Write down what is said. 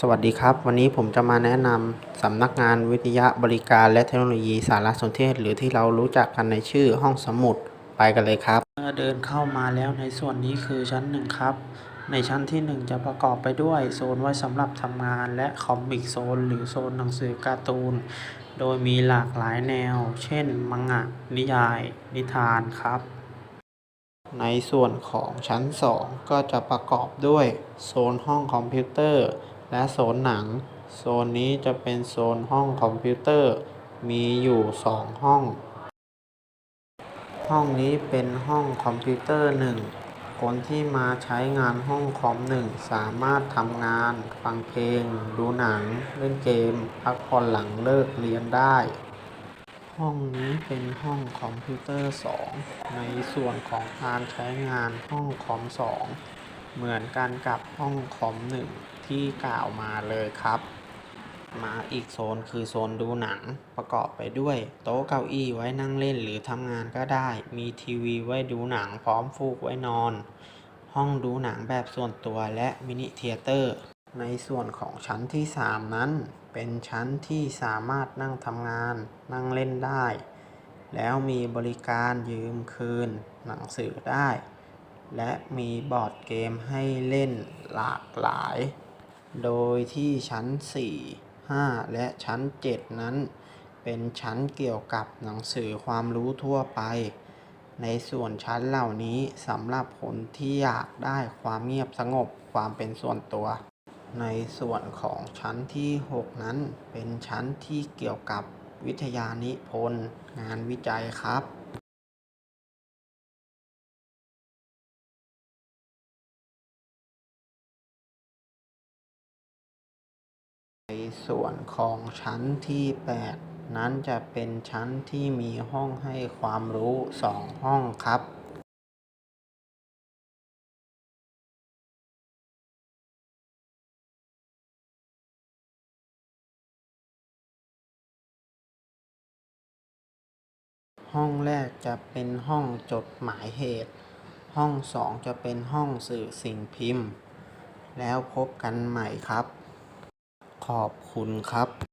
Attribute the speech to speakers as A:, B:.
A: สวัสดีครับ วันนี้ผมจะมาแนะนำสำนักงานวิทยาบริการและเทคโนโลยีสารสนเทศ หรือที่เรารู้จักกันในชื่อห้องสมุดไปกันเลยครับ เมื่อเดินเข้ามาแล้วในส่วนนี้คือชั้นหนึ่งครับ ในชั้นที่หนึ่งจะประกอบไปด้วยโซนไว้สำหรับทำงานและคอมิกโซน หรือโซนหนังสือการ์ตูน โดยมีหลากหลายแนว เช่น มังงะ นิยาย นิทานครับในส่วนของชั้น 2 ก็จะประกอบด้วยโซนห้องคอมพิวเตอร์ และโซนหนัง โซนนี้จะเป็นโซนห้องคอมพิวเตอร์ มีอยู่ 2 ห้อง ห้องนี้เป็นห้องคอมพิวเตอร์ 1 คนที่มาใช้งานห้องคอม1สามารถทำงาน ฟังเพลง ดูหนัง เล่นเกม พักผ่อนหลังเลิกเรียนได้ห้องนี้เป็นห้องคอมพิวเตอร์ 2 ในส่วนของการใช้งานห้องคอม 2 เหมือนกันกับห้องคอม1ที่กล่าวมาเลยครับ มาอีกโซนคือโซนดูหนังประกอบไปด้วย โต๊ะเก้าอี้ไว้นั่งเล่นหรือทำงานก็ได้ มีทีวีไว้ดูหนังพร้อมฟูกไว้นอน ห้องดูหนังแบบส่วนตัวและมินิเธียเตอร์ ในส่วนของชั้นที่ 3 นั้น เป็นชั้นที่สามารถนั่งทำงาน นั่งเล่นได้ แล้วมีบริการยืมคืน หนังสือได้ และมีบอร์ดเกมให้เล่นหลากหลาย โดยที่ชั้น 4 5 และชั้น 7 นั้น เป็นชั้นเกี่ยวกับหนังสือความรู้ทั่วไป ในส่วนชั้นเหล่านี้สำหรับคนที่อยากได้ความเงียบสงบความเป็นส่วนตัว ในส่วนของชั้นที่ 6 นั้น เป็นชั้นที่เกี่ยวกับวิทยานิพนธ์งานวิจัยครับ ส่วนของชั้นที่ 8 นั้นจะเป็นชั้นที่มีห้องให้ความรู้ 2 ห้องครับห้องแรกจะเป็นห้องจดหมายเหตุ ห้องสองจะเป็นห้องสื่อสิ่งพิมพ์ แล้วพบกันใหม่ครับ ขอบคุณครับ